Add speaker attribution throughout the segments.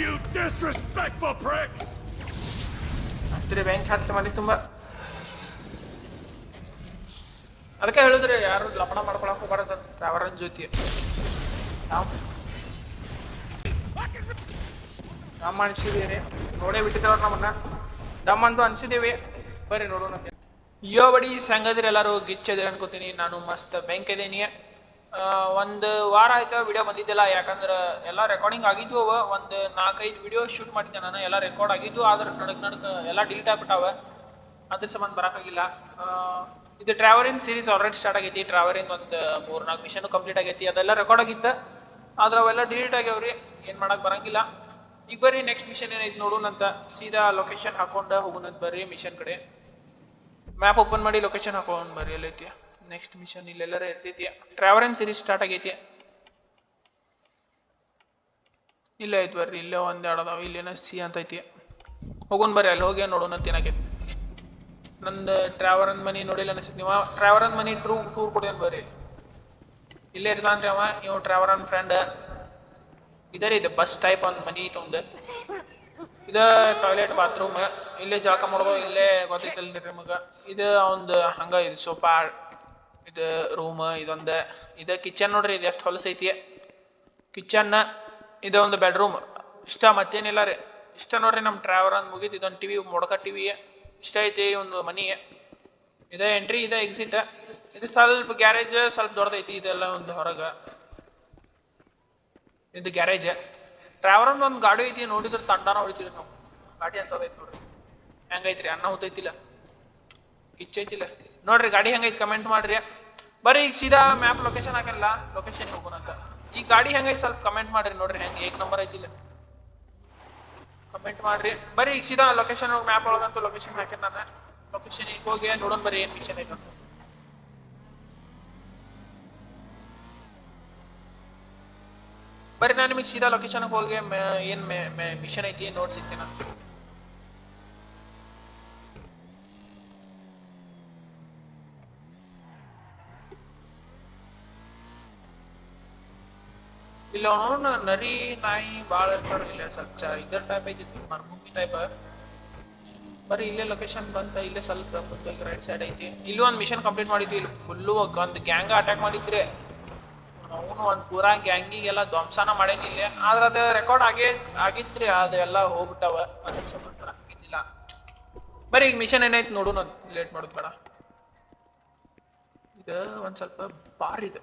Speaker 1: You disrespectful pricks!
Speaker 2: ಹತ್ತಿರ bank ಹಾಕಿ ಮಾಡಿ ತುಂಬ. ಅದಕ್ಕೆ ಹೇಳಿದ್ರೆ ಯಾರು ಲಪಣ ಮಾಡ್ಕೊಳಕ್ ಹೋಗ್ಬಾರ್ದು ಟ್ರಾವರನ್ ಜ್ಯೋತಿ. ನಮ್ಮ ಅನ್ಸಿದೀವಿ ನೋಡೇ ಬಿಟ್ಟಿದ್ದವ್ರ ನಮ್ಮನ್ನ. ಡಮ್ ಅಂತೂ ಅನ್ಸಿದೀವಿ ಬರ್ರಿ ನೋಡೋಣ. ಯೋ ಬಡಿ ಸಂಗದ್ರಿ ಎಲ್ಲರೂ ಗಿಚ್ಚದೆ ಅನ್ಕೋತೀನಿ. ನಾನು ಮಸ್ತ್ ಬ್ಯಾಂಕ್ ಇದೀನಿ ಒಂದು ವಾರ ಆಯ್ತು ವಿಡಿಯೋ ಬಂದಿದ್ದಿಲ್ಲ, ಯಾಕಂದ್ರೆ ಎಲ್ಲ ರೆಕಾರ್ಡಿಂಗ್ ಆಗಿದ್ವು ಅವ. ಒಂದು ನಾಲ್ಕೈದು ವಿಡಿಯೋ ಶೂಟ್ ಮಾಡ್ತೇನೆ ನಾನು, ಎಲ್ಲ ರೆಕಾರ್ಡ್ ಆಗಿದ್ವು ಆದ್ರೆ ನಡಕ್ ನಡಕ್ ಎಲ್ಲ ಡಿಲೀಟ್ ಆಗ್ಬಿಟ್ಟಾವ. ಅದ್ರ ಸಂಬಂಧ ಬರೋಕ್ಕಾಗಿಲ್ಲ. ಇದು ಟ್ರಾವೆಲಿಂಗ್ ಸೀರೀಸ್ ಆಲ್ರೆಡಿ ಸ್ಟಾರ್ಟ್ ಆಗೈತಿ. ಟ್ರಾವೆಲಿಂಗ್ ಒಂದು ಮೂರ್ ನಾಲ್ಕು ಮಿಷನ್ ಕಂಪ್ಲೀಟ್ ಆಗೈತಿ. ಅದೆಲ್ಲ ರೆಕಾರ್ಡ್ ಆಗಿತ್ತು. ಆದ್ರೆ ಅವೆಲ್ಲ ಡಿಲೀಟ್ ಆಗ್ಯಾವ್ರಿ. ಏನು ಮಾಡಕ್ ಬರಂಗಿಲ್ಲ. ಈಗ ಬರ್ರಿ ನೆಕ್ಸ್ಟ್ ಮಿಷನ್ ಏನೈತಿ ನೋಡೋಣಂತ ಸೀದಾ ಲೊಕೇಶನ್ ಹಾಕೊಂಡ ಹೋಗೋಣಂತ ಬರ್ರಿ ಮಿಷನ್ ಕಡೆ. ಮ್ಯಾಪ್ ಓಪನ್ ಮಾಡಿ ಲೊಕೇಶನ್ ಹಾಕೊಂಡು ಬರ್ರಿ, ಎಲ್ಲೈತಿ. ನೆಕ್ಸ್ಟ್ ಮಿಷನ್ ಇಲ್ಲೆಲ್ಲರ ಇರ್ತೈತಿ ಟ್ರಾವೆಲ್ ಸೀರೀಸ್ ಸ್ಟಾರ್ಟ್ ಆಗೈತಿ. ಇಲ್ಲೇ ಐತಿ ಬರ್ರಿ, ಇಲ್ಲೇ ಒಂದ್ ಎರಡು ಇಲ್ಲೇನ ಸಿ ಅಂತ ಐತಿ. ಹೋಗೋನ್ ಬರ್ರಿ, ಅಲ್ಲಿ ಹೋಗಿ ನೋಡೋಣ ಏನಾಗೈತಿ. ನಂದು ಟ್ರಾವರನ್ ಮನಿ ನೋಡಿಲ್ಲ ಅನ್ಸುತ್ತೆ. ನೀವು ಟ್ರಾವರನ್ ಮನಿ ಟ್ರೂ ಟೂರ್ ಕೊಡ್ತೇನೆ ಬರ್ರಿ. ಇಲ್ಲೇ ಇರ್ತಾನ್ರಿ ಅವ ನೀವು ಟ್ರಾವರನ್ ಫ್ರೆಂಡ್ ಇದರಿ ಇದು ಬಸ್ ಟೈಪ್ ಒಂದು ಮನಿ ಐತೆ ಒಂದು ಇದ ಟಾಯ್ಲೆಟ್ ಬಾತ್ರೂಮ್ ಇಲ್ಲೇ ಜಳಕ ಮಾಡ್ಬೋದು, ಇಲ್ಲೇ ಗೊತ್ತೈತಲ್ರಿ ನಿಮಗೆ. ಇದು ಒಂದು ಹಂಗ ಇದು ಸೋಫಾ ಇದು ರೂಮ್ ಇದೊಂದ. ಇದ ಕಿಚನ್ ನೋಡ್ರಿ, ಇದು ಎಷ್ಟು ಹೊಲಸೈತಿ ಕಿಚನ್ನ ಇದು ಒಂದು ಬೆಡ್ರೂಮ್ ಇಷ್ಟ ಮತ್ತೇನಿಲ್ಲ ರೀ. ಇಷ್ಟ ನೋಡ್ರಿ ನಮ್ಮ ಟ್ರಾವೆಲ್ ಅಂತ ಮುಗೀತು, ಇದೊಂದು ಟಿವಿ ಮೊಡಕ ಟಿವಿ ಇಷ್ಟ ಐತಿ, ಒಂದು ಮನಿ. ಇದೇ ಎಂಟ್ರಿ ಇದೆ ಎಕ್ಸಿಟ್ ಇದು ಸ್ವಲ್ಪ ಗ್ಯಾರೇಜ್ ಸ್ವಲ್ಪ ದೊಡ್ಡದೈತಿ, ಇದೆಲ್ಲ ಒಂದು ಹೊರಗ. ಇದು ಗ್ಯಾರೇಜ್ ಟ್ರಾವೆಲ್ ಒಂದು ಗಾಡಿ ಐತಿ, ನೋಡಿದ್ರೆ ತಂಡಾನ ಹೊಡಿತೀವಿ ನಾವು. ಗಾಡಿ ಅಂತದೈತಿ ನೋಡ್ರಿ. ಹೆಂಗೈತ್ರಿ ಅನ್ನ ಹೊತ್ತೈತಿಲ್ಲ ಕಿಚ್ಚೈತಿಲ್ಲ ನೋಡ್ರಿ, ಗಾಡಿ ಹೆಂಗೈತೆ ಕಮೆಂಟ್ ಮಾಡ್ರಿ. ಬರೀ ಈಗ ಸೀದಾ ಮ್ಯಾಪ್ ಲೊಕೇಶನ್ ಹಾಕಲ್ಲ ಲೊಕೇಶನ್ ಹೋಗೋಣ ಈ ಗಾಡಿ ಹೆಂಗೈತೆ ಸ್ವಲ್ಪ ಕಮೆಂಟ್ ಮಾಡ್ರಿ, ನೋಡ್ರಿ ಹೆಂಗ್, ಏಕ್ ನಂಬರ್ ಐತಿಲ್ಲ. ಕಮೆಂಟ್ ಮಾಡ್ರಿ. ಬರಿ ಈಗ ಸೀದಾ ಲೊಕೇಶನ್ ಮ್ಯಾಪ್ ಒಳಗಂತೂ ಲೊಕೇಶನ್ ಹಾಕಿನ ನಾನು. ಲೊಕೇಶನ್ ಈಗ ಹೋಗಿ ನೋಡೋಣ ಬರ್ರಿ ಏನ್ ಮಿಷನ್ ಐತೆ ಅಂತ. ಬರ್ರಿ ನಾನು ನಿಮಗೆ ಸೀದಾ ಲೊಕೇಶನ್ ಹೋಗಿ ಏನ್ ಮಿಷನ್ ಐತಿ ನೋಡಿ ಸಿಗ್ತೀನಿ ನಾನು ಇಲ್ಲ ನರಿ ನಾಯಿ ಬಾಳ ಇರ್ತಾರ ಇಲ್ಲ ಸ್ವಲ್ಪ ಇದರ ಟೈಪ್ ಐತಿ ಮರ್ಮುಂಗಿ ಟೈಪ್ ಬರೀ ಇಲ್ಲೇ ಲೊಕೇಶನ್ ಬಂತ, ಇಲ್ಲೇ ಸ್ವಲ್ಪ ರೈಟ್ ಸೈಡ್ ಐತಿ. ಇಲ್ಲಿ ಒಂದು ಮಿಷನ್ ಕಂಪ್ಲೀಟ್ ಮಾಡಿದ್ವಿ, ಇಲ್ಲಿ ಫುಲ್ಲು ಒಂದು ಗ್ಯಾಂಗ್ ಅಟ್ಯಾಕ್ ಮಾಡಿದ್ರೆ. ಅವನು ಒಂದು ಪೂರಾ ಗ್ಯಾಂಗಿಗೆಲ್ಲ ಧ್ವಂಸನ ಮಾಡೇನಿ ಇಲ್ಲೇ. ಆದ್ರೆ ಅದು ರೆಕಾರ್ಡ್ ಆಗೇ ಆಗಿತ್ರಿ ಅದೆಲ್ಲ ಹೋಗ್ಬಿಟ್ಟವ. ಅದ್ರ ಸಂಬಂಧ ಬರೀ ಈಗ ಮಿಷನ್ ಏನೈತಿ ನೋಡು, ನಾನು ಲೇಟ್ ಮಾಡೋದು ಬೇಡ. ಇದು ಒಂದ್ ಸ್ವಲ್ಪ ಬಾರ್ ಇದೆ.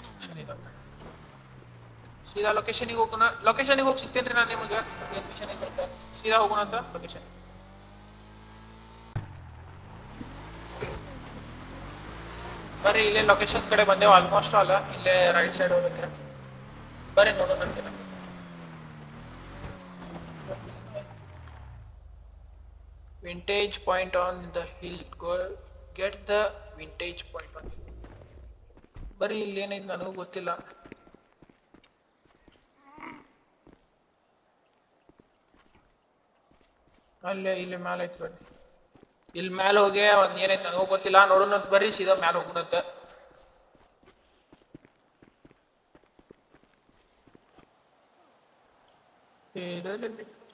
Speaker 2: ಸೀದಾ ಲೊಕೇಶನ್ಗೆ ಹೋಗೋಣ. ಲೊಕೇಶನ್ಗೆ ಹೋಗಿ ಸಿಗ್ತೇನ್ರಿ ನಾನು ನಿಮಗೆ. ಮಿಷನ್ ಸೀದಾ ಹೋಗೋಣ ಅಂತ ಲೊಕೇಶನ್ ಬರ್ರಿ, ಇಲ್ಲೇ ಲೊಕೇಶನ್ ಕಡೆ ಬಂದೇವು. ಆಲ್ಮೋಸ್ಟ್ ಅಲ್ಲ ಇಲ್ಲೇ ರೈಟ್ ಸೈಡ್ ಹೋಗುತ್ತೆ ಬರ್ರಿ, ನೋಡೋಣ vintage point on the hill hill. Get get vintage point the hill ಬರೀ ಇಲ್ಲಿ ಏನೈತೆ ನನಗೂ ಗೊತ್ತಿಲ್ಲ. ಅಲ್ಲೇ, ಇಲ್ಲಿ ಮ್ಯಾಲ ಐತಿ ಬರ್ರಿ ಇಲ್ಲಿ ಮೇಲೆ ಹೋಗಿ ಒಂದ್ ಏನೈತೆ ನನಗೂ ಗೊತ್ತಿಲ್ಲ. ನೋಡೋಣ, ಬರ್ರಿ, ಸೀದಾ ಮ್ಯಾಲ ಹೋಗ್ಬಿಡತ್ತೆ.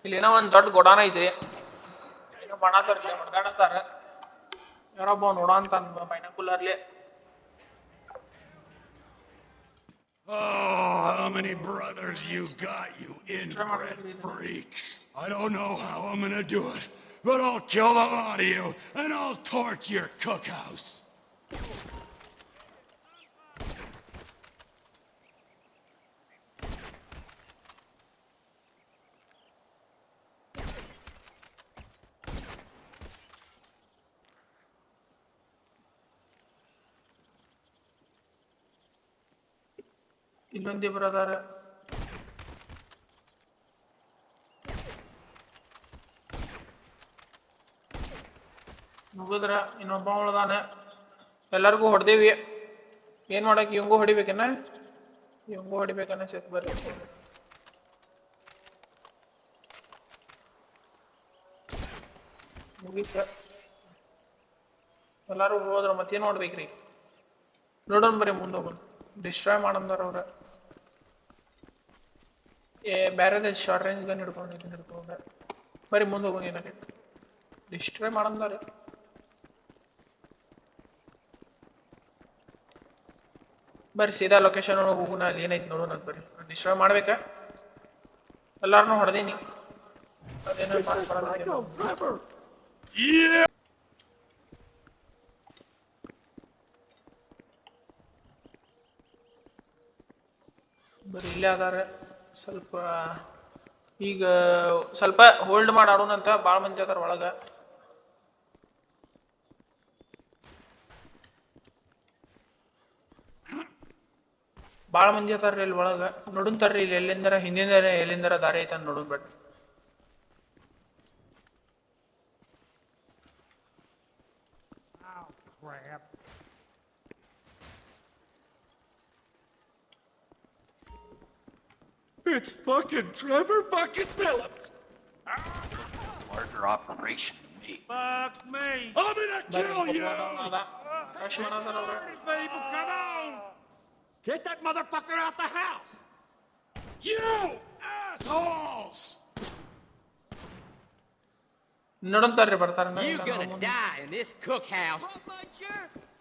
Speaker 2: ಇಲ್ಲಿ ಏನೋ ಒಂದ್ ದೊಡ್ಡ ಗೊಡಾನ ಐತ್ರಿ. ಏನೋ ಮಾಡತ್ತಾರ ಹೊಡ್ದಾಡತ್ತಾರ ಯಾರೊಬ್ಬ ನೋಡ ಅಂತ ಬೈನಾಕುಲರ್ಲಿ.
Speaker 1: How many brothers you got, you inbred freaks? I don't know how I'm gonna do it, but I'll kill the lot of you, and I'll torch your cookhouse.
Speaker 2: ಬಂದಿ ಬರೋದಾರ. ಮುಗಿದ್ರ, ಇನ್ನೊಬ್ಬ ಉಳ್ದಾನ ಎಲ್ಲರಿಗೂ ಹೊಡೆದೇವಿ. ಏನು ಮಾಡೋಕೆ, ಇವಂಗೂ ಹೊಡಿಬೇಕೇನ? ಇವಂಗೂ ಹೊಡಿಬೇಕನ್ನ ಸೆತ್ ಬರ್ರಿ. ಮುಗಿತ. ಎಲ್ಲರೂ ಹೋದ್ರ ಮತ್ತೆ ನೋಡ್ಬೇಕ್ರಿ ನೋಡೋಣ ಬರ್ರಿ ಮುಂದೆ ಹೋಗೋಣ ಡಿಸ್ಟ್ರಾಯ್ ಮಾಡಂದಾರ ಅವ್ರ. ಬೇರೆದ ಶಾರ್ಟ್ ರೇಂಜ್ ಗನ್ ಹಿಡ್ಕೊಂಡು ಇದನ್ನ ಬರೀ ಮುಂದೆ ಹೋಗೋಣ ಏನಾಗೈತೆ ಡಿಸ್ಟ್ರಾಯ್ ಮಾಡಂದಾರೆ ಬರ್ರಿ ಸೀದಾ ಲೊಕೇಶನ್ ಒಳಗೆ ಹೋಗೋಣ ಅಲ್ಲಿ ಏನೈತೆ ನೋಡೋಣ ಅದು ಬರ್ರಿ ಡಿಸ್ಟ್ರಾಯ್ ಮಾಡ್ಬೇಕಾ? ಎಲ್ಲಾರನು ಹೊಡೆದೀನಿ. ಅದೇನೋ! ಬರೀ ಇಲ್ಲೇ ಅದಾರ. ಸ್ವಲ್ಪ, ಈಗ ಸ್ವಲ್ಪ ಹೋಲ್ಡ್ ಮಾಡಿ ಆಡೋಣಂತ ಭಾಳ ಮಂದಿ ಅದಾರ ಒಳಗ. ಭಾಳ ಮಂದಿ ಅದಾರ ಇಲ್ಲಿ ಒಳಗ. ತರ್ರಿ ಇಲ್ಲಿ ಎಲ್ಲಿಂದರ ಹಿಂದಿನ ಎಲ್ಲಿಂದರ ದಾರಿ ಐತೆ ಅಂತ ನೋಡುನ್
Speaker 3: It's fucking Trevor fucking Phillips.
Speaker 4: Larger operation than me.
Speaker 3: Fuck me. I'm gonna kill you. people, come on. Get that motherfucker out the house. You assholes.
Speaker 1: You're gonna die in this cookhouse.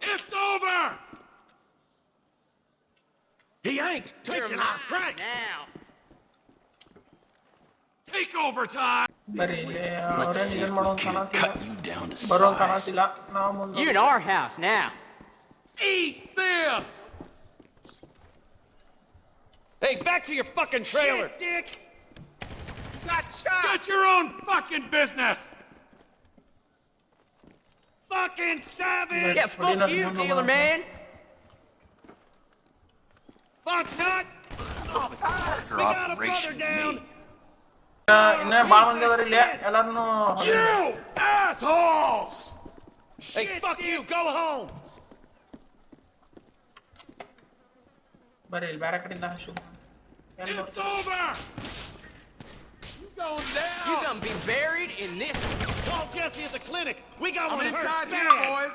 Speaker 3: It's over. He ain't taking our drink
Speaker 1: now.
Speaker 3: Takeover time!
Speaker 4: Let's see if we can cut you down to size.
Speaker 1: You're in our house now.
Speaker 3: Eat this!
Speaker 5: Hey, back to your fucking trailer!
Speaker 3: Shit, dick! Got shot! Got your own fucking business! Fucking savage!
Speaker 1: Yeah, fuck you, dealer man!
Speaker 5: Fuck nut!
Speaker 4: Oh, God! We got a brother down! Me.
Speaker 2: ಇನ್ನ ಬಾಳ ಮಂದಿ ಅದಾರ ಇಲ್ಲಿ ಎಲ್ಲಾರನು
Speaker 3: You assholes!
Speaker 5: Hey, fuck you. Go home.
Speaker 2: ಬರ್ರಿ ಇಲ್ಲಿ ಬೇರೆ ಕಡೆಯಿಂದ ಹಸು ಎಲ್ಲಿ
Speaker 3: It's over! You going down?
Speaker 1: You gonna be buried in this.
Speaker 5: Call Jesse at the clinic. We got
Speaker 3: I'm
Speaker 5: one
Speaker 3: inside
Speaker 5: hurt
Speaker 3: here,
Speaker 5: bad.
Speaker 3: boys!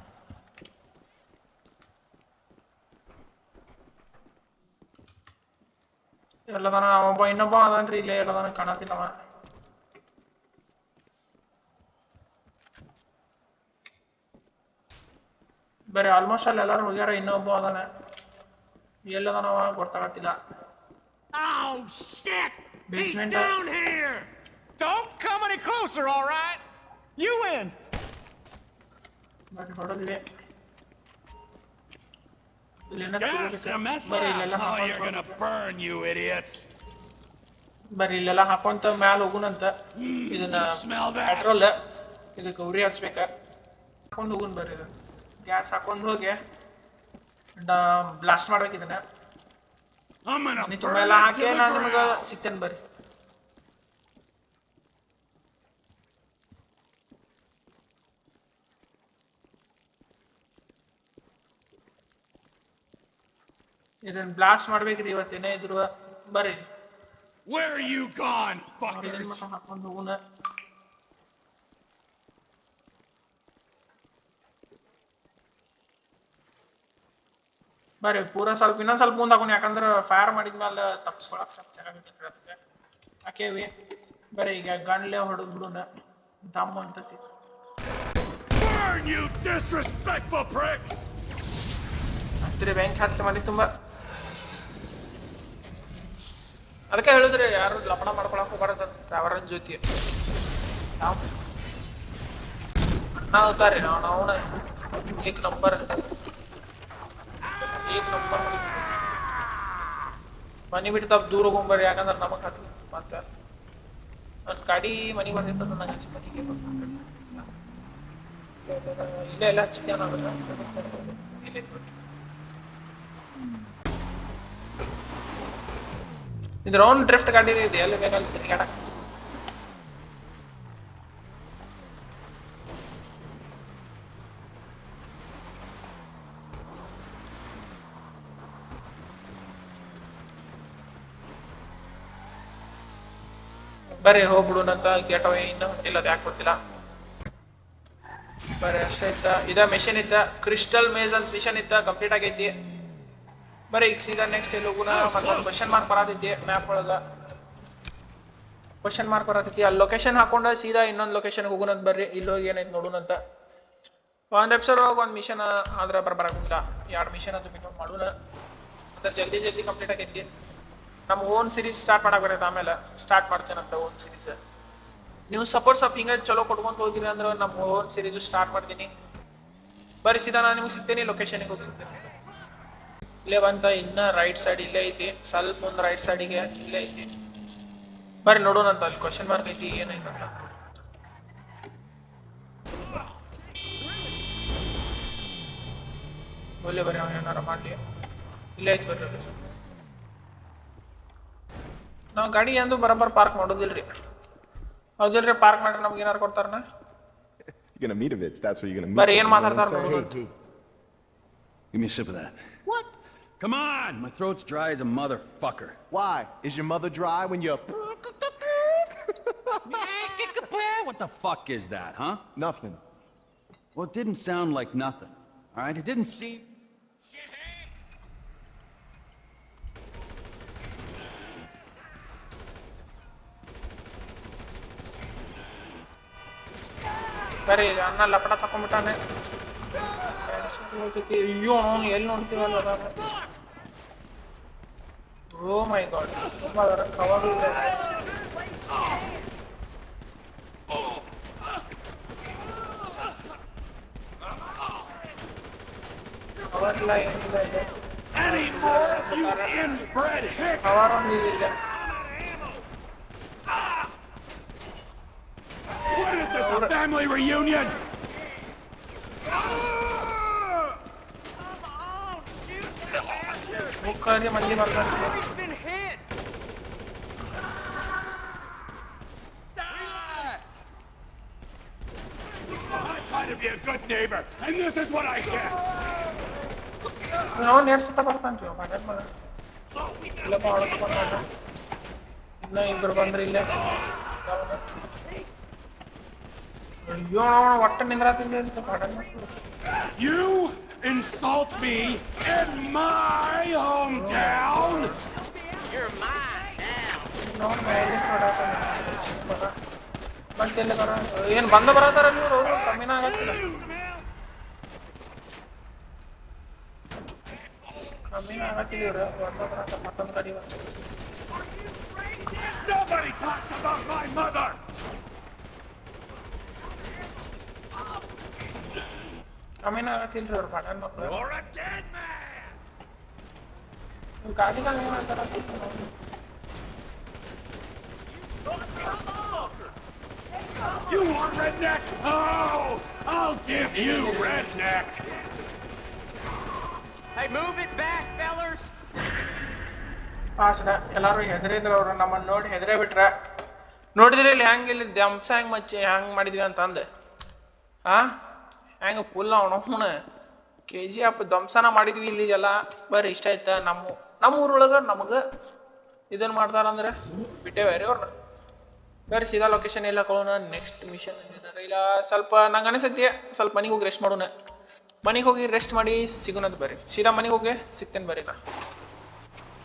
Speaker 2: ಇಲ್ಲಿ ಮಾಡೋಣ ಎಲ್ಲದನ ಒಬ್ಬ ಇನ್ನೊಬ್ಬ ಅದನ್ರಿ ಇಲ್ಲೇ ಎಲ್ಲದನ ಕಾಣತಿಲ್ಲವ ಬೇರೆ ಆಲ್ಮೋಸ್ಟ್ ಅಲ್ಲಿ ಎಲ್ಲಾರು ಹೋಗ್ಯಾರ ಇನ್ನೊಬ್ಬ ಅದಾನ ಎಲ್ಲದನವ ಗೊತ್ತಾಗತ್ತಿಲ್ಲ
Speaker 3: Oh, shit!
Speaker 2: Basement
Speaker 3: He's
Speaker 2: up.
Speaker 3: down here!
Speaker 5: Don't come any closer, all right? You win.
Speaker 3: Gonna burn, you idiots!
Speaker 2: ಬರ್ರಿ ಇಲ್ಲೆಲ್ಲ ಹಾಕೊಂತ ಮ್ಯಾಲ ಹೋಗುನಂತ ಇದನ್ನ? ಪೆಟ್ರೋಲ್ ಇದಕ್ಕೆ ಉರಿ ಹಚ್ಬೇಕ ಹಾಕೊಂಡು ಹೋಗುನ್ ಬರ್ರಿ ಇದು ಗ್ಯಾಸ್ ಹಾಕೊಂಡು ಹೋಗಿ ಬ್ಲಾಸ್ಟ್ ಮಾಡ್ಬೇಕು ಇದನ್ನ
Speaker 3: I'm gonna
Speaker 2: ನೀ
Speaker 3: burn
Speaker 2: ತುಂಬ ಎಲ್ಲ ಹಾಕಿ ನಾನು ನಿಮಗೆ! ಸಿಗ್ತೇನೆ ಬರ್ರಿ ಇದನ್ನ ಬ್ಲಾಸ್ಟ್ ಮಾಡ್ಬೇಕ್ರಿ ಇವತ್ತೇನೇ ಇದ್ರು. ಬರ್ರಿ.
Speaker 3: Where are you gone, fuckers?
Speaker 2: ಬರ್ರಿ ಪೂರ ಸ್ವಲ್ಪ ಇನ್ನೊಂದ್ ಸ್ವಲ್ಪ ಮುಂದೆ ಹಾಕೊಂಡು ಯಾಕಂದ್ರೆ ಫೈರ್ ಮಾಡಿದ್ಮೇಲೆ ತಪ್ಪಿಸ್ಕೊಳಕ್ ಸ್ವಲ್ಪ ಚೆನ್ನಾಗಿ ಅದಕ್ಕೆ. ಹಾಕೇವಿ. ಬರ್ರಿ ಈಗ ಗಣ್ಲೆ ಹೊಡೆದ್ ದಮ್ಮ ದಮ್ ಅಂತತಿ
Speaker 3: you disrespectful pricks!
Speaker 2: ಹತ್ತಿರ ಬ್ಯಾಂಕ್ ಹತ್ತಿ ಮನೆ ತುಂಬ. ಅದಕ್ಕೆ ಹೇಳಿದ್ರೆ ಯಾರು ಲಪಣ ಮಾಡ್ಕೊಳಕ್ ಹೋಗ್ಬಾರ್ದು ಡ್ರೈವರ್ ಜ್ಯೋತಿ ನಾವು ನಾವು ಉತ್ತಾರಿ ನಾವು ಅವನ ಏಕ್ ನಂಬರ್ ಏಕ್ ನಂಬರ್ ಮನಿ ಬಿಟ್ಟು ತಪ್ಪ ದೂರ ಹೋಗ್ಬರ್ರಿ ಯಾಕಂದ್ರೆ ನಮಗ್ ಹತ್ತಿ ಮತ್ತೆ ನನ್ನ ಗಾಡಿ ಮನೆಗೆ ಬಂದಿತ್ತು ನಂಗೆ ಹಚ್ಚಿ ಮನೆಗೆ ಇಲ್ಲೇ ಎಲ್ಲ ಹಚ್ಚಿದ್ದೆ ನಾವು ಇಲ್ಲೇ ಇದ್ರ ಓನ್ ಡ್ರಿಫ್ಟ್ ಇದೆ, ಎಲ್ಲಿ ಬೇಕಲ್ಲಿ ತಿರುಗಾಡಕ್ ಬರ್ರಿ ಹೋಗ್ಬಿಡುನಂತ ಗೇಟ್ ಅವೇ ಇನ್ನು ಇಲ್ಲ ಅದು ಯಾಕೆ ಗೊತ್ತಿಲ್ಲ ಬರೀ ಅಷ್ಟೇ ಇತ್ತ. ಇದ ಮೆಷಿನ್ ಇತ್ತ. ಕ್ರಿಸ್ಟಲ್ ಮೇಜ್ ಅಂತ ಮಿಷನ್ ಇತ್ತ. ಕಂಪ್ಲೀಟ್ ಆಗೈತಿ. ಬರ್ರಿ ಈಗ ಸೀದಾ ನೆಕ್ಸ್ಟ್ ಎಲ್ಲಿ ಹೋಗುಣ ಮತ್ತೊಂದು ಕ್ವಶನ್ ಮಾರ್ಕ್ ಬರತೈತಿ ಮ್ಯಾಪ್ ಒಳಗ. ಕ್ವಶನ್ ಮಾರ್ಕ್ ಬರತೈತಿ. ಅಲ್ಲಿ ಲೊಕೇಶನ್ ಹಾಕೊಂಡ ಸೀದಾ ಇನ್ನೊಂದು ಲೊಕೇಶನ್ ಹೋಗುಣ ಅಂತ ಬರ್ರಿ. ಇಲ್ಲೋಗಿ ಏನೈತೆ ನೋಡುನಂತ. ಒಂದ್ ಎಪಿಸೋಡ್ ಒಳಗೆ ಒಂದು ಮಿಷನ್ ಆದ್ರ ಬರಬರಾಗಿಲ್ಲ ಎರಡು ಮಿಷನ್ ಅದು ಬಿಟ್ಟು ಮಾಡೋಣ. ಅಂದ್ರೆ ಜಲ್ದಿ ಜಲ್ದಿ ಕಂಪ್ಲೀಟ್ ಆಗೈತಿ. ನಮ್ಮ ಓನ್ ಸೀರೀಸ್ ಸ್ಟಾರ್ಟ್ ಮಾಡಕ್ ಬರತ್ತೆ ಆಮೇಲೆ. ಸ್ಟಾರ್ಟ್ ಮಾಡ್ತೇನಂತ ಓನ್ ಸೀರೀಸ್ ನೀವು ಸಪೋರ್ಟ್ ಸ್ವಲ್ಪ ಹಿಂಗೆ ಚಲೋ ಕೊಟ್ಕೊಂತ ಹೋಗಿರಿ ಅಂದ್ರೆ ನಮ್ಮ ಓನ್ ಸೀರೀಸ್ ಸ್ಟಾರ್ಟ್ ಮಾಡ್ತೀನಿ. ಬರ್ರಿ ಸೀದಾ ನಾನು ನಿಮ್ಗೆ ಸಿಗ್ತೇನೆ ಲೊಕೇಶನ್ಗೆ ಹೋಗಿ ಸಿಗ್ತೇನೆ. ಇಲ್ಲೇ ಬಂತ ಇನ್ನ ರೈಟ್ ಸೈಡ್ ಇಲ್ಲೇ ಐತಿ ಸ್ವಲ್ಪ ಮುಂದ್ ರೈಟ್ ಸೈಡಿಗೆ ಇಲ್ಲೇ ಐತಿ ಬರ್ರಿ ನೋಡೋಣಂತ ಅಲ್ಲಿ ಕ್ವಶನ್ ಮಾರ್ಕ್ ಐತಿ ಏನೈತಂತ ಒಳ್ಳೆ ಬರ್ರಿ ಅವ್ನು ಏನಾರ ಮಾಡ್ಲಿ ಇಲ್ಲೇ ಐತಿ ಬರ್ರಿ ನಾವ್ ಗಾಡಿ ಎಂದು ಬರೋಬ್ಬರ ಪಾರ್ಕ್ ಮಾಡೋದಿಲ್ರಿ ಹೌದಿಲ್ರಿ ಪಾರ್ಕ್ ಮಾಡ್ರಿ ನಮ್ಗೆ ಏನಾರು ಕೊಡ್ತಾರನ
Speaker 6: You're gonna meet Mitovich. That's what you're gonna meet.
Speaker 2: ನೋಡೋಣ
Speaker 3: Give me a sip of that.
Speaker 7: What?
Speaker 3: Come on! My throat's dry as a motherfucker.
Speaker 7: Why? Is your mother dry when you're...
Speaker 3: Eh, what the fuck is that, huh?
Speaker 7: Nothing.
Speaker 3: Well, it didn't sound like nothing. All right? It didn't seem...
Speaker 2: Sorry, I'm not Oh my god, mother, how?
Speaker 1: Any more you inbred hick? What is this, a family reunion?
Speaker 8: Arkadaşlar
Speaker 1: ya manyak dia. be a good neighbor, and this is what I get.
Speaker 2: No, neresi tapaktan diyor. Bakın bana. İlla bağlı
Speaker 1: You insult me in my hometown?
Speaker 8: You're mine now.
Speaker 2: ನಾವು ಮೇಲೆ ಕೊಡಾಕ ಬಂತೆಲ್ಲ ಬರ ಏನ್ ಬಂದ ಬರತಾರ ನೀವು ಅವ್ರು ಕಮ್ಮಿನ ಆಗತ್ತಿಲ್ಲ ಕಮ್ಮಿನ ಆಗತ್ತಿಲ್ಲ ಇವ್ರು ಬಂದ ಬರಕ ಮತ್ತೊಂದು ಗಾಡಿ ಬಂತು
Speaker 1: Nobody talks about my mother!
Speaker 2: ಕಮ್ಮಿನ ಆಗತ್ತಿಲ್ರಿ ಅವ್ರು ಬಡನ್ ಮಕ್ಕಳು
Speaker 1: You're a dead man!
Speaker 2: ಗಾಡಿದಾಗ ಏನಂತಾರ
Speaker 1: You want redneck? Oh, I'll give you redneck!
Speaker 8: Hey, move it back, fellers.
Speaker 2: ಪಾಸದ ಎಲ್ಲಾರು ಹೆದರಿದ್ರು ಅವ್ರು ನಮ್ಮನ್ನ ನೋಡಿ ಹೆದರೇ ಬಿಟ್ರ ನೋಡಿದ್ರಿ ಇಲ್ಲಿ ಹೆಂಗ್ ಇಲ್ಲಿ ದಂಸ ಹೆಂಗ್ ಮಚ್ಚಿ ಹೆಂಗ್ ಮಾಡಿದ್ವಿ ಅಂತ ಅಂದೆ ಆ ಹೆಂಗ ಫುಲ್ ಅವನು ಹುಣ. ಕೆ ಜಿ ಎಫ್ ಧ್ವಂಸನ ಮಾಡಿದ್ವಿ ಇಲ್ಲಿ ಎಲ್ಲ ಬರ್ರಿ ಇಷ್ಟ ಆಯ್ತಾ ನಮ್ಮ ನಮ್ಮ ಊರೊಳಗೆ ನಮಗೆ ಇದನ್ನು ಮಾಡ್ತಾರಂದ್ರೆ ಅಂದ್ರೆ ಬಿಟ್ಟೇವ್ರಿ ಅವ್ರನ್ನ ಬೇರೆ ಸೀದಾ ಲೊಕೇಶನ್ ಎಲ್ಲ ಕೊಡೋಣ ನೆಕ್ಸ್ಟ್ ಮಿಷನ್ ಇಲ್ಲ, ಸ್ವಲ್ಪ ನಂಗೆ ಅನಿಸತ್ತೆ, ಸ್ವಲ್ಪ ಮನೆಗೆ ಹೋಗಿ ರೆಸ್ಟ್ ಮಾಡೋಣ. ಮನೆಗೆ ಹೋಗಿ ರೆಸ್ಟ್ ಮಾಡಿ ಸಿಗೋಣದ್ ಬರ್ರಿ. ಸೀದಾ ಮನೆಗೆ ಹೋಗಿ ಸಿಗ್ತೇನೆ ಬರ್ರಿ ನಾ.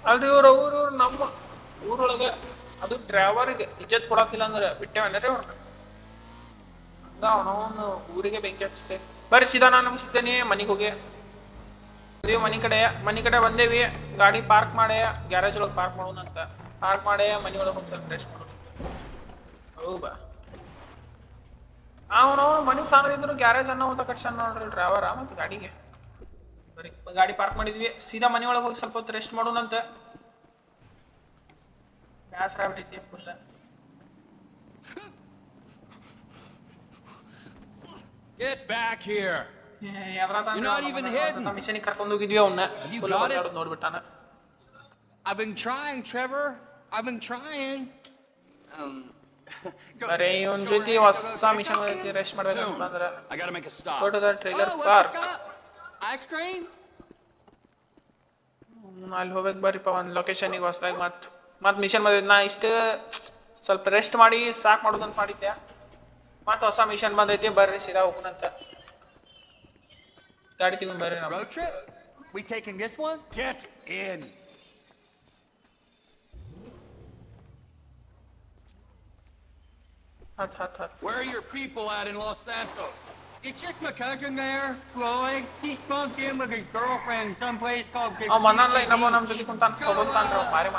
Speaker 2: ಅಲ್ರಿ ಇವ್ರ ಊರು ನಮ್ಮ ಊರೊಳಗೆ ಅದು ಡ್ರೈವರ್ಗೆ ಇಜ್ಜತ್ ಕೊಡತ್ತಿಲ್ಲ ಅಂದ್ರೆ ಬಿಟ್ಟೇವನ್ರಿ ಅವ್ರನ್ನ ಅವನವನು ಊರಿಗೆ ಬೆಂಕಿ ಹಚ್ತೆ ಬರೀ ಸೀದಾ ನಾನು ಮುಗಿಸ್ತೇನೆ ಮನೆಗೆ ಹೋಗಿ. ಅದೇ ಮನೆ ಕಡೆ ಮನೆ ಕಡೆ ಬಂದೇವಿ, ಗಾಡಿ ಪಾರ್ಕ್ ಮಾಡೇ ಗ್ಯಾರೇಜ್ ಒಳಗೆ ಪಾರ್ಕ್ ಮಾಡೋಣ ಅಂತ. ಪಾರ್ಕ್ ಮಾಡೇ, ಮನೆ ಒಳಗೆ ಹೋಗಿ ಸ್ವಲ್ಪ ರೆಸ್ಟ್ ಮಾಡೋಣ. ಹೌದಾ? ಅವನು ಮನೆಗೆ ಸಾಣದಿದ್ರು ಗ್ಯಾರೇಜ್ ಅನ್ನೋ ಅಂತ ಕಟ್ಸ ನೋಡ್ರಿ ಡ್ರೈವರ ಮತ್ತೆ ಗಾಡಿಗೆ. ಬರೀ ಗಾಡಿ ಪಾರ್ಕ್ ಮಾಡಿದ್ವಿ, ಸೀದಾ ಮನೆ ಒಳಗೆ ಹೋಗಿ ಸ್ವಲ್ಪ ಹೊತ್ತು ರೆಸ್ಟ್ ಮಾಡೋಣಂತ ಬ್ಯಾಸರ ಆಗ್ಬಿಟ್ಟಿದ್ದೆ full
Speaker 3: Get back here! You're not even hidden.
Speaker 2: Mission ಕರ್ಕೊಂಡು ಹೋಗಿದ್ವಿ ಅವನ್ನ
Speaker 3: You
Speaker 2: full
Speaker 3: got it?
Speaker 2: ನೋಡ್ಬಿಟ್ಟಾನ
Speaker 8: I've been trying, Trevor. I've been trying. Um. go-
Speaker 2: ಬರೀ ಇವನ್
Speaker 8: go
Speaker 2: ಜೊತೆ
Speaker 8: ahead,
Speaker 2: ಹೊಸ
Speaker 8: go, go,
Speaker 2: mission
Speaker 8: go again.
Speaker 2: Rest ಮಾಡ್ಬೇಕಂತ
Speaker 3: Soon.
Speaker 2: ಅಂದ್ರ
Speaker 3: I gotta make a stop.
Speaker 2: go to the trailer
Speaker 8: Oh,
Speaker 2: park
Speaker 8: what's up? Ice cream?
Speaker 2: Hmm, ಅಲ್ಲಿ ಹೋಗ್ಬೇಕು ಬರ್ರಿಪ್ಪ ಒಂದು ಲೊಕೇಶನಿಗೆ ಹೊಸ್ದಾಗಿ ಮತ್ ಮತ್ ಮಿಷನ್ ಬಂದಿದ್ ನಾ ಇಷ್ಟ ಸ್ವಲ್ಪ ರೆಸ್ಟ್ ಮಾಡಿ ಸಾಕ್ ಮಾಡೋದಂತ ಮಾಡಿದ್ದೆ ಮತ್ ಹೊಸ ಮಿಷನ್ ಬಂದೈತಿ ಬರ್ರಿ ಸೀದಾ ಹೋಗೋಣಂತ ಗಾಡಿ ತಗೊಂಡ್ ಬರ್ರಿ ನಾವು
Speaker 8: Road trip? We taking this one?
Speaker 1: Get in.
Speaker 2: ಹತ್ ಹತ್ ಹತ್
Speaker 3: Where are your people at in Los Santos?
Speaker 8: It's just my cousin there, Floyd. He's bunked in with his girlfriend someplace called Big
Speaker 2: ಅವ್ ಮನಲ್ಲ
Speaker 8: Beach
Speaker 2: ಇನ್ನೊಬ್ಬ ನಮ್
Speaker 8: Beach.
Speaker 2: ಜೊತೆ ಕುಂತಾನ ತಗೊಂತಾನ್ರಿ ಅವ್ ಮಾರಿ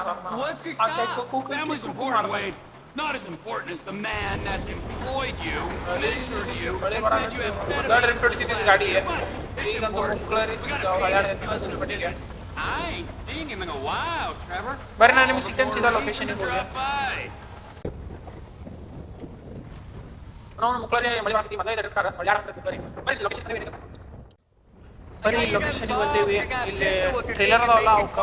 Speaker 8: What's your stop?
Speaker 3: Family's important, Wade. Not as important as the man that's employed you, mentored you, and fed you
Speaker 2: ಗಾಡಿ rent
Speaker 3: amphetamines.
Speaker 2: ಹೊಡಿತಿದ್ದ ಗಾಡಿಗೆ
Speaker 3: It's
Speaker 2: ಈಗಂತೂ
Speaker 3: important.
Speaker 2: ಮುಕ್ಳರಿ
Speaker 3: We gotta pay
Speaker 2: ಹಳ್ಯಾಡ
Speaker 3: this customer
Speaker 2: ಬಟ್ಟಿಗೆ
Speaker 3: visit.
Speaker 8: I ain't seen him in a while, Trevor.
Speaker 2: ಬರ್ರಿ ನಾನು ನಿಮ್ಗೆ ಸಿಗ್ತೇನೆ ಸೀದಾ ಲೊಕೇಶನ್ಗೆ ಹೋಗಿ
Speaker 3: Drop by.
Speaker 2: ನಾವು ಮುಕ್ಳರಿ ಮಳೆ ಮಾಡ್ತೀವಿ ಮದುವೆ ಇದೆ ಕಾರ್ ಹಳ್ಯಾಡ ಬರ್ರಿ ಬರ್ರಿ ಲೊಕೇಶನ್ ಬರೀ ಲೊಕೇಶನ್ಗೆ ಬಂದೇವಿ ಇಲ್ಲಿ ಟ್ರೇಲರ್ ಅದಾವಲ್ಲ ಅವಕ್ಕ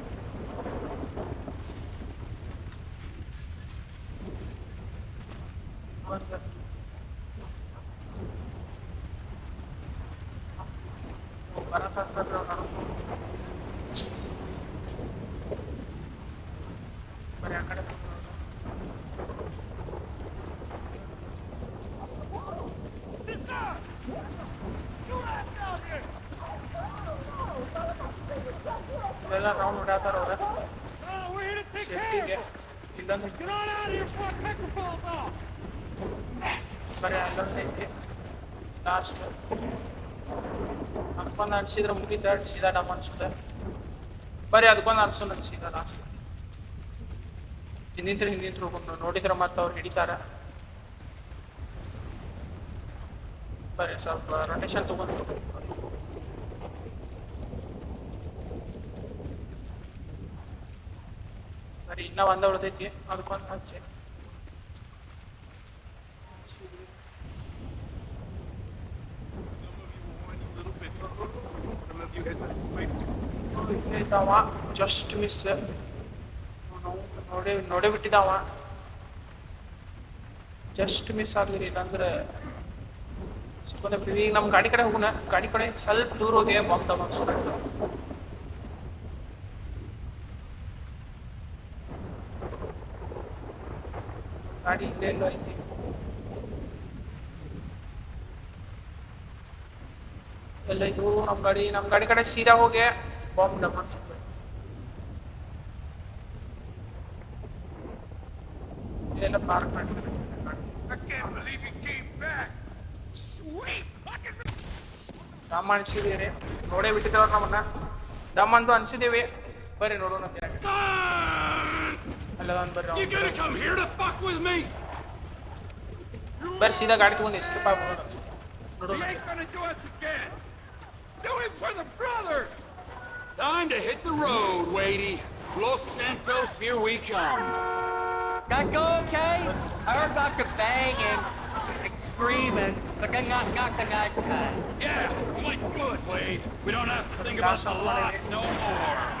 Speaker 2: ಲಾಸ್ಟ್ ಅದಕ್ಕೊಂದು ಅನ್ಸಿದ್ರೆ ಮುಗಿದ ಸೀದಾ ಡಮ್ ಅನ್ಸುತ್ತೆ ಬರೀ ಅದಕ್ಕೊಂದು ಅನ್ಸೋಣ ಸೀದಾ ಲಾಸ್ಟ್ ಹಿಂದಿಂತ್ರ ಹಿಂದಿಂತ್ರ ಹೋಗ್ಕೊಂಡು ನೋಡಿದ್ರೆ ಮತ್ತೆ ಅವ್ರು ಹಿಡಿತಾರ ಬರೀ ಸ್ವಲ್ಪ ರೊಟೇಷನ್ ತಗೊಂಡು ಬರೀ ಇನ್ನ ಒಂದ ಉಳ್ದೈತಿ ಅದಕ್ಕೊಂದು ಹಚ್ಚಿ. ಇದ್ದಾವ ಜಸ್ಟ್ ಮಿಸ್ ನೋಡಿ ನೋಡಿ ಬಿಟ್ಟಿದ್ದಾವ ಜಸ್ಟ್ ಮಿಸ್ ಆಗ್ಲಿರಿ ಇಲ್ಲಾಂದ್ರೆ. ಈಗ ನಮ್ ಗಾಡಿ ಕಡೆ ಹೋಗೋಣ, ಗಾಡಿ ಕಡೆ ಸ್ವಲ್ಪ ದೂರ ಹೋಗಿ ಬಾಂಬ್ ದಮ್ ಅನ್ಸ್ಕೊಂಡು ಗಾಡಿ ಇಲ್ಲೇ ಎಲ್ಲೋ ಐತಿ ಎಲ್ಲ ಇದು ನಮ್ ಗಾಡಿ ನಮ್ ಗಾಡಿ ಕಡೆ ಸೀದಾ ಹೋಗಿ ಬಾಂಬ್ ಡಮ್ ಅನ್ಸುತ್ತೆ ಇಲ್ಲೆಲ್ಲ ಪಾರ್ಕ್ ಮಾಡಿದ್ರೆ
Speaker 1: I can't believe he came back. Sweet fucking.
Speaker 2: ಡಮ್ ಅನ್ಸಿದೀವಿ ನೋಡೇ ಬಿಟ್ಟಿದ್ದೇವ್ರ ನಮ್ಮನ್ನ ಡಮ್ ಅಂತೂ ಅನ್ಸಿದೀವಿ ಬರ್ರಿ ನೋಡೋಣ ಅಂತ
Speaker 1: You
Speaker 2: gotta
Speaker 1: come here to fuck with me.
Speaker 2: But बर सीधा गाड़ी तू इसके पास
Speaker 1: He ain't gonna do us again.
Speaker 3: Do it for the brother. Time to hit the road, Wadey. Los Santos, here we come.
Speaker 8: Got go okay? I heard about the banging, screaming, but then got got the knife cut.
Speaker 3: Yeah, like good, Wade. We don't have to think about the loss no more.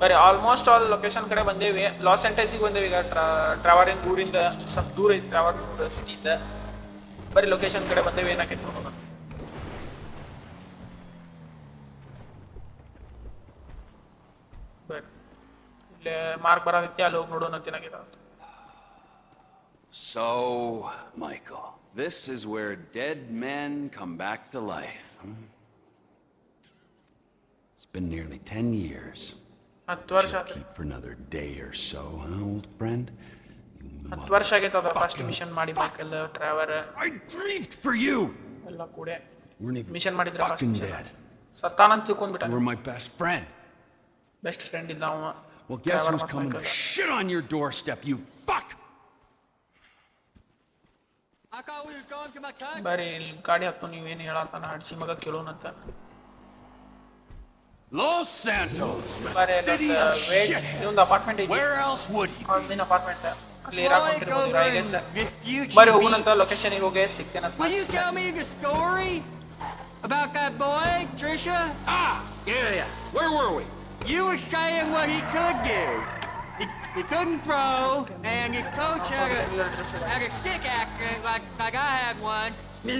Speaker 2: ಬರೀ almost all location ಕಡೆ ಬಂದೇವಿ loss ಎಂಟೈಸಿಗೆ ಬಂದೇವಿ ಈಗ ಟ್ರಾವರಿಂಗ್ ಊರಿಂದ ಸ್ವಲ್ಪ ದೂರ ಐತಿ ಟ್ರಾವರ್ ಸಿಟಿಯಿಂದ ಬರೀ location ಕಡೆ ಬಂದೇವಿ ಏನಾಕೈತಿ ನೋಡೋಣ ಬರ್ರಿ ಇಲ್ಲೇ ಮಾರ್ಕ್ ಬರತೈತಿ ಅಲ್ಲಿ ಹೋಗಿ ನೋಡೋಣ ಅಂತ ಏನಾಗೈತೆ ಅಂತ.
Speaker 3: So, Michael, this is where dead men come back to life. hmm? It's been nearly 10 years.
Speaker 2: ಹತ್ತು ವರ್ಷ
Speaker 3: You'll
Speaker 2: ಆತ್ರಿ
Speaker 3: keep for another day or so, huh, old friend?
Speaker 2: ಹತ್ತು ವರ್ಷ ಆಗೈತೆ ಅದ ಫಸ್ಟ್ ಮಿಷನ್ ಮಾಡಿ Michael Trevor
Speaker 3: I grieved for you!
Speaker 2: ಎಲ್ಲ ಕೂಡ
Speaker 3: Weren't even
Speaker 2: ಮಿಷನ್ ಮಾಡಿದ್ರೆ first
Speaker 3: fucking
Speaker 2: mission
Speaker 3: dead.
Speaker 2: ಸತ್ತಾನಂತ ತಿಳ್ಕೊಂಡ್ಬಿಟ್ಟ
Speaker 3: You were my best friend.
Speaker 2: Best friend ಇದ್ದ ಅವ
Speaker 3: Well, guess
Speaker 2: Trevor
Speaker 3: who's
Speaker 2: ಮತ್ತು
Speaker 3: coming to
Speaker 2: Michael.
Speaker 3: shit on your doorstep, you fuck!
Speaker 8: I thought we were going to my country.
Speaker 2: ಬರೀ ಇಲ್ಲಿ ಗಾಡಿ ಹತ್ತು ನೀವೇನು ಹೇಳತ್ತಾನ ಅಡ್ಸಿ ಮಗ ಕೇಳೋನಂತ
Speaker 3: Los Santos, the
Speaker 2: ಬರೀ
Speaker 3: city
Speaker 2: ಅಲ್ಲೊಂದು
Speaker 3: of
Speaker 2: ವೇಜ್
Speaker 3: shitheads.
Speaker 2: ಇದೊಂದು ಅಪಾರ್ಟ್ಮೆಂಟ್ ಐತಿ
Speaker 3: Where else would he?
Speaker 2: ಕಾಸಿನ apartment ಅಲ್ಲಿ
Speaker 8: Before I
Speaker 2: ಇರಾಕೊಂಡಿರ್ಬೋದು
Speaker 8: go
Speaker 2: I
Speaker 8: over
Speaker 2: guess
Speaker 8: and dispute
Speaker 2: ಬರೀ
Speaker 8: you,
Speaker 2: ಹೋಗುನಂತ ಲೊಕೇಶನ್ಗೆ ಹೋಗಿ ಸಿಗ್ತೇನಂತ
Speaker 8: Will you tell me the story about that boy, Trisha?
Speaker 3: Ah, yeah, yeah. Where were we?
Speaker 8: You were saying what he could do. He, he couldn't throw, and his coach had a, had a stick accident like, like I had once.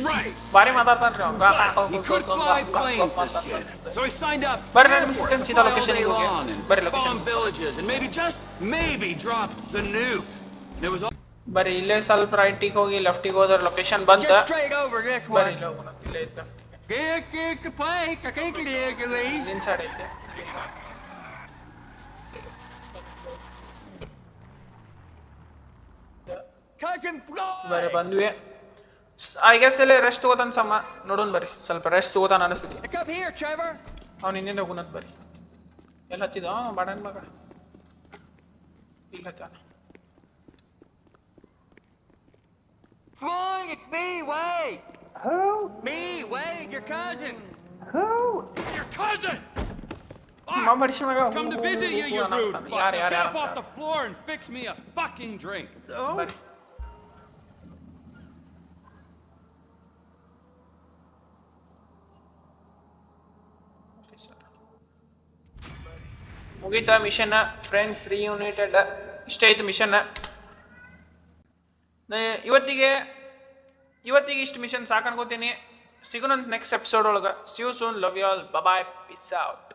Speaker 3: Right.
Speaker 2: ಬಾರಿ ಮಾತಾಡ್ತಾನ್ರಿ ಅವ
Speaker 3: He could fly planes, this kid. So he signed up
Speaker 2: ಬರ್ರಿ
Speaker 3: for
Speaker 2: ನಾನು
Speaker 3: Air
Speaker 2: ನಿಮ್ಗೆ
Speaker 3: Force
Speaker 2: ಸಿಗ್ತೇನೆ
Speaker 3: to
Speaker 2: ಸೀದಾ
Speaker 3: fly all
Speaker 2: ಲೊಕೇಶನ್ಗೆ
Speaker 3: day
Speaker 2: ಹೋಗಿ
Speaker 3: long and
Speaker 2: ಬರ್ರಿ location
Speaker 3: bomb villages and maybe just maybe drop the nuke. And it was all
Speaker 2: ಬರೀ ಇಲ್ಲೇ ಸ್ವಲ್ಪ ರೈಟಿಗೆ ಹೋಗಿ ಲೆಫ್ಟಿಗೆ ಹೋದ್ರೆ ಲೊಕೇಶನ್ ಬಂತ
Speaker 8: Just straight over this
Speaker 2: ಬರ್ರಿ
Speaker 8: one.
Speaker 2: ಇಲ್ಲೇ ಹೋಗೋಣ ಇಲ್ಲೇ ಐತೆ left ಗೆ.
Speaker 8: This is Cousin
Speaker 2: ಬರ್ರಿ
Speaker 8: Floyd.
Speaker 2: ಬಂದ್ವಿ ಐ ಗೆಸ್ ಇಲ್ಲೇ ರೆಸ್ಟ್ ತಗೋತಾನ ಸಮ ನೋಡೋಣ ಬರ್ರಿ ಸ್ವಲ್ಪ ರೆಸ್ಟ್ ತಗೋತಾನ ಅನಿಸ್ತೈತಿ
Speaker 8: It's up here, Trevor.
Speaker 2: ಅವ್ನು ಇನ್ನೇನು ಹೋಗುನಂತ ಬರ್ರಿ ಎಲ್ಲ ಹತ್ತಿದ ಬಾಡನ್ ಮಗ ಇಲ್ಲ ತಾನ
Speaker 8: Floyd, it's me, Wade. Who? Me, Wade, your cousin.
Speaker 3: your cousin.
Speaker 2: ಮಡಿಸಿ ಮಗ
Speaker 3: Come to visit you, you rude fuck.
Speaker 2: ಯಾರು
Speaker 3: Now
Speaker 2: ಯಾರು
Speaker 3: get up off
Speaker 2: ಯಾರು
Speaker 3: the floor and fix me a fucking drink.
Speaker 2: ಬರ್ರಿ ಮುಗೀತಾ ಮಿಷನ್ ಫ್ರೆಂಡ್ಸ್ ರೀಯುನೈಟೆಡ್ ಇಷ್ಟ ಆಯ್ತು mission ಇವತ್ತಿಗೆ ಇವತ್ತಿಗೆ ಇಷ್ಟು ಮಿಷನ್ ಸಾಕು ಅನ್ಕೋತೀನಿ ಸಿಗೋಣಂತ ನೆಕ್ಸ್ಟ್ ಎಪಿಸೋಡ್ ಒಳಗೆ see you soon love you all bye peace out